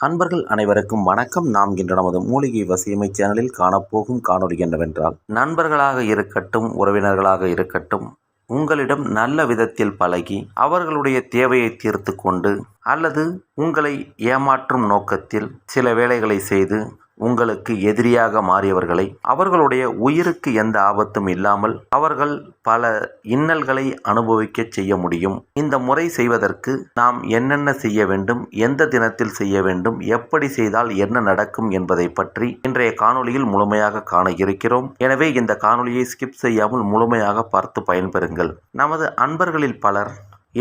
அன்பர்கள் அனைவருக்கும் வணக்கம். நாம் இன்று நமது மூலிகை வசியமை சேனலில் காணப்போகும் காணொலி என்னவென்றால் நண்பர்களாக இருக்கட்டும் உறவினர்களாக இருக்கட்டும் உங்களிடம் நல்ல விதத்தில் பழகி அவர்களுடைய தேவையை தீர்த்து கொண்டு அல்லது உங்களை ஏமாற்றும் நோக்கத்தில் சில வேலைகளை செய்து உங்களுக்கு எதிரியாக மாறியவர்களை அவர்களுடைய உயிருக்கு எந்த ஆபத்தும் இல்லாமல் அவர்கள் பல இன்னல்களை அனுபவிக்க செய்ய முடியும். இந்த முறை செய்வதற்கு நாம் என்னென்ன செய்ய வேண்டும் எந்த தினத்தில் செய்ய வேண்டும் எப்படி செய்தால் என்ன நடக்கும் என்பதை பற்றி இன்றைய காணொளியில் முழுமையாக காண இருக்கிறோம் எனவே இந்த காணொளியை ஸ்கிப் செய்யாமல் முழுமையாக பார்த்து பயன்பெறுங்கள். நமது அன்பர்களில் பலர்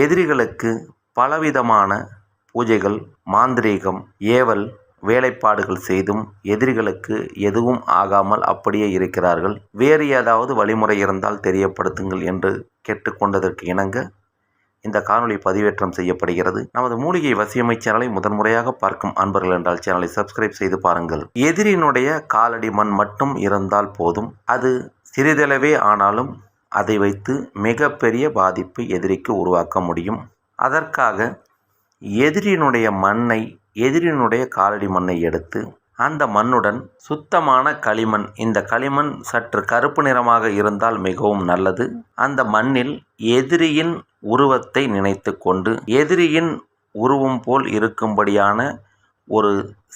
எதிரிகளுக்கு பலவிதமான பூஜைகள் மாந்திரீகம் ஏவல் வேலைப்பாடுகள் செய்தும் எதிரிகளுக்கு எதுவும் ஆகாமல் அப்படியே இருக்கிறார்கள். வேறு ஏதாவது வழிமுறை இருந்தால் தெரியப்படுத்துங்கள் என்று கேட்டுக்கொண்டதற்கு இணங்க இந்த காணொலி பதிவேற்றம் செய்யப்படுகிறது. நமது மூலிகை வசியமை சேனலை முதன்முறையாக பார்க்கும் அன்பர்கள் என்றால் சேனலை சப்ஸ்கிரைப் செய்து பாருங்கள். எதிரினுடைய காலடி மண் மட்டும் இருந்தால் போதும். அது சிறிதளவே ஆனாலும் அதை வைத்து மிகப்பெரிய பாதிப்பு எதிரிக்கு உருவாக்க முடியும். அதற்காக எதிரினுடைய மண்ணை எதிரினுடைய காலடி மண்ணை எடுத்து அந்த மண்ணுடன் சுத்தமான களிமண் இந்த களிமண் சற்று கருப்பு நிறமாக இருந்தால் மிகவும் நல்லது. அந்த மண்ணில் எதிரியின் உருவத்தை நினைத்து கொண்டு எதிரியின் உருவம் போல் இருக்கும்படியான ஒரு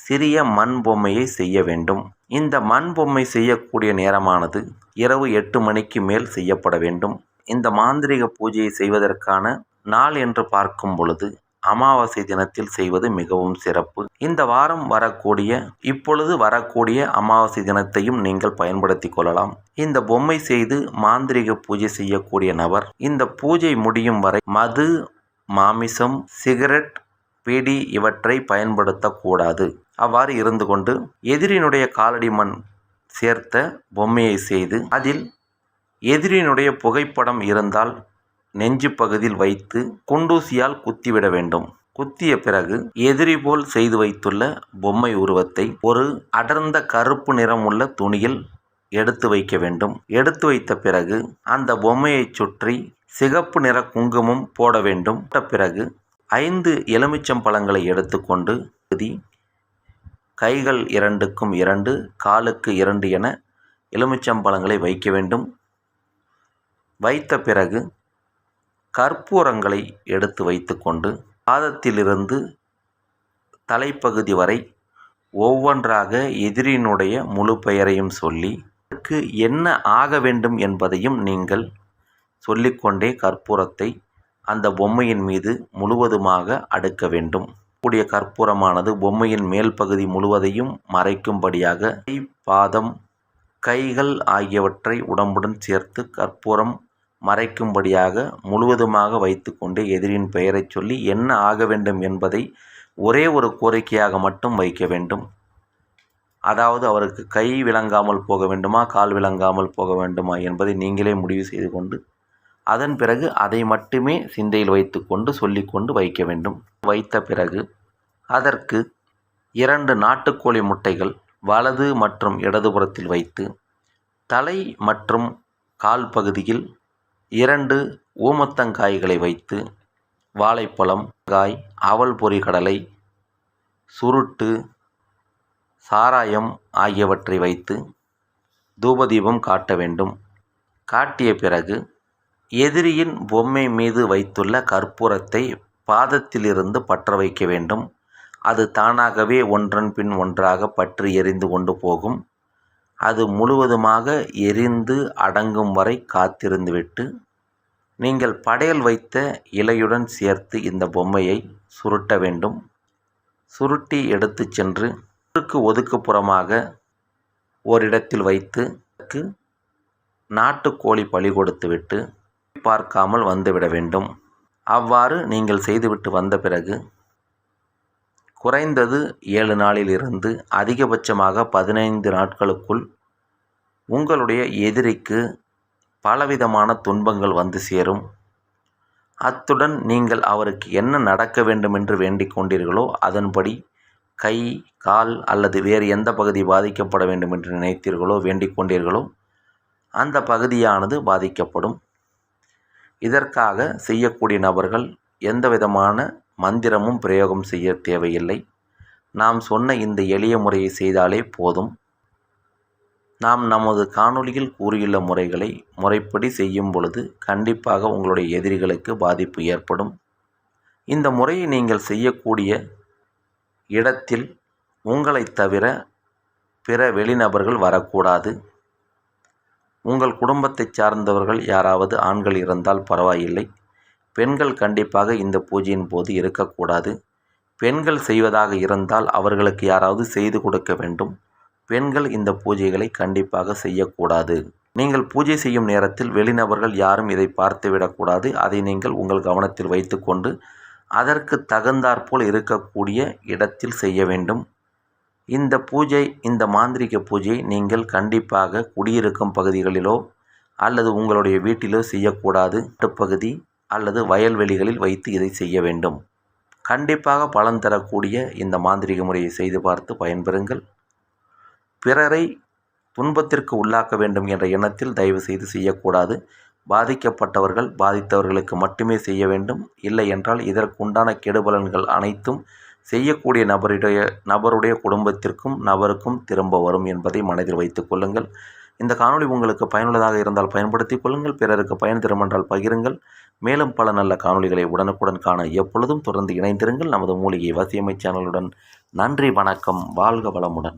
சிறிய மண் பொம்மையை செய்ய வேண்டும். இந்த மண் பொம்மை செய்யக்கூடிய நேரமானது இரவு எட்டு மணிக்கு மேல் செய்யப்பட வேண்டும். இந்த மாந்திரிக பூஜையை செய்வதற்கான நாள் என்று பார்க்கும் பொழுது அமாவாசை தினத்தில் செய்வது மிகவும் சிறப்பு. இந்த வாரம் வரக்கூடிய இப்பொழுது வரக்கூடிய அமாவாசை தினத்தையும் நீங்கள் பயன்படுத்தி கொள்ளலாம். இந்த பொம்மை செய்து மாந்திரிக பூஜை செய்யக்கூடிய நபர் இந்த பூஜை முடியும் வரை மது மாமிசம் சிகரெட் பீடி இவற்றை பயன்படுத்தக்கூடாது. அவ்வாறு இருந்து கொண்டு எதிரினுடைய காலடி மண் சேர்த்த பொம்மையை செய்து அதில் எதிரினுடைய புகைப்படம் இருந்தால் நெஞ்சு பகுதியில் வைத்து குண்டூசியால் குத்திவிட வேண்டும். குத்திய பிறகு எதிரி போல் செய்து வைத்துள்ள பொம்மை உருவத்தை ஒரு அடர்ந்த கருப்பு நிறம் உள்ள துணியில் எடுத்து வைக்க வேண்டும். எடுத்து வைத்த பிறகு அந்த பொம்மையை சுற்றி சிகப்பு நிற குங்குமம் போட வேண்டும். பிறகு ஐந்து எலுமிச்சம் பழங்களை எடுத்துக்கொண்டு கைகள் இரண்டுக்கும் இரண்டு காலுக்கு இரண்டு என எலுமிச்சம்பழங்களை வைக்க வேண்டும். வைத்த பிறகு கற்பூரங்களை எடுத்து வைத்துக்கொண்டு பாதத்திலிருந்து தலைப்பகுதி வரை ஒவ்வொன்றாக எதிரினுடைய முழு பெயரையும் சொல்லி அதற்கு என்ன ஆக வேண்டும் என்பதையும் நீங்கள் சொல்லிக்கொண்டே கற்பூரத்தை அந்த பொம்மையின் மீது முழுவதுமாக அடுக்க வேண்டும். கூடிய கற்பூரமானது பொம்மையின் மேல் பகுதி முழுவதையும் மறைக்கும்படியாக கை பாதம் கைகள் ஆகியவற்றை உடம்புடன் சேர்த்து கற்பூரம் மறைக்கும்படியாக முழுவதுமாக வைத்துக்கொண்டு எதிரின் பெயரை சொல்லி என்ன ஆக வேண்டும் என்பதை ஒரே ஒரு கோரிக்கையாக மட்டும் வைக்க வேண்டும். அதாவது அவருக்கு கை விளங்காமல் போக வேண்டுமா கால் விளங்காமல் போக வேண்டுமா என்பதை நீங்களே முடிவு செய்து கொண்டு அதன் பிறகு அதை மட்டுமே சிந்தையில் வைத்துக்கொண்டு சொல்லிக்கொண்டு வைக்க வேண்டும். வைத்த பிறகு அதற்கு இரண்டு நாட்டுக்கோழி முட்டைகள் வலது மற்றும் இடதுபுறத்தில் வைத்து தலை மற்றும் கால் பகுதியில் இரண்டு ஊமத்தங்காய்களை வைத்து வாழைப்பழம் காய் அவல் பொரி கடலை சுருட்டு சாராயம் ஆகியவற்றை வைத்து தூபதீபம் காட்ட வேண்டும். காட்டிய பிறகு எதிரியின் பொம்மை மீது வைத்துள்ள கற்பூரத்தை பாதத்திலிருந்து பற்ற வைக்க வேண்டும். அது தானாகவே ஒன்றன் பின் ஒன்றாக பற்றி எரிந்து கொண்டு போகும். அது முழுவதுமாக எரிந்து அடங்கும் வரை காத்திருந்துவிட்டு நீங்கள் படையல் வைத்த இலையுடன் சேர்த்து இந்த பொம்மையை சுருட்ட வேண்டும். சுருட்டி எடுத்து சென்று ஒதுக்குப்புறமாக ஓரிடத்தில் வைத்து நாட்டுக்கோழி பழி கொடுத்துவிட்டு பார்க்காமல் வந்துவிட வேண்டும். அவ்வாறு நீங்கள் செய்துவிட்டு வந்த பிறகு குறைந்தது ஏழு நாளிலிருந்து அதிகபட்சமாக பதினைந்து நாட்களுக்குள் உங்களுடைய எதிரிக்கு பலவிதமான துன்பங்கள் வந்து சேரும். அத்துடன் நீங்கள் அவருக்கு என்ன நடக்க வேண்டுமென்று வேண்டிக் கொண்டீர்களோ அதன்படி கை கால் அல்லது வேறு எந்த பகுதி பாதிக்கப்பட வேண்டும் என்று நினைத்தீர்களோ வேண்டிக் கொண்டீர்களோ அந்த பகுதியானது பாதிக்கப்படும். இதற்காக செய்யக்கூடிய நபர்கள் எந்த விதமான மந்திரமும் பிரயோகம் செய்ய தேவையில்லை. நாம் சொன்ன இந்த எளிய முறையை செய்தாலே போதும். நாம் நமது காணொளியில் கூறியுள்ள முறைகளை முறைப்படி செய்யும் பொழுது கண்டிப்பாக உங்களுடைய எதிரிகளுக்கு பாதிப்பு ஏற்படும். இந்த முறையை நீங்கள் செய்யக்கூடிய இடத்தில் உங்களைத் தவிர பிற வெளிநபர்கள் வரக்கூடாது. உங்கள் குடும்பத்தைச் சார்ந்தவர்கள் யாராவது ஆண்கள் இருந்தால் பரவாயில்லை. பெண்கள் கண்டிப்பாக இந்த பூஜையின் போது இருக்கக்கூடாது. பெண்கள் செய்வதாக இருந்தால் அவர்களுக்கு யாராவது செய்து கொடுக்க வேண்டும். பெண்கள் இந்த பூஜைகளை கண்டிப்பாக செய்யக்கூடாது. நீங்கள் பூஜை செய்யும் நேரத்தில் வெளிநபர்கள் யாரும் இதை பார்த்துவிடக்கூடாது அதை நீங்கள் உங்கள் கவனத்தில் வைத்துக்கொண்டு அதற்கு தகுந்தாற்போல் இருக்கக்கூடிய இடத்தில் செய்ய வேண்டும். இந்த பூஜை இந்த மாந்திரிக பூஜை நீங்கள் கண்டிப்பாக குடியிருக்கும் பகுதிகளிலோ அல்லது உங்களுடைய வீட்டிலோ செய்யக்கூடாது. பகுதி அல்லது வயல்வெளிகளில் வைத்து இதை செய்ய வேண்டும். கண்டிப்பாக பலன் தரக்கூடிய இந்த மாந்திரிக முறையை செய்து பார்த்து பயன்பெறுங்கள். பிறரை துன்பத்திற்கு உள்ளாக்க வேண்டும் என்ற எண்ணத்தில் தயவு செய்து செய்யக்கூடாது. பாதிக்கப்பட்டவர்கள் பாதித்தவர்களுக்கு மட்டுமே செய்ய வேண்டும். இல்லை என்றால் இதற்குண்டான கெடுபலன்கள் அனைத்தும் செய்யக்கூடிய நபருடைய நபருடைய குடும்பத்திற்கும் நபருக்கும் திரும்ப வரும் என்பதை மனதில் வைத்துக் கொள்ளுங்கள். இந்த காணொளி உங்களுக்கு பயனுள்ளதாக இருந்தால் பயன்படுத்திக் கொள்ளுங்கள். பிறருக்கு பயன் தரும் என்றால் பகிருங்கள். மேலும் பல நல்ல காணொளிகளை உடனுக்குடன் காண எப்பொழுதும் தொடர்ந்து இணைந்திருங்கள். நமது மூலிகை வசியமை சேனலுடன் நன்றி வணக்கம் வாழ்க வளமுடன்.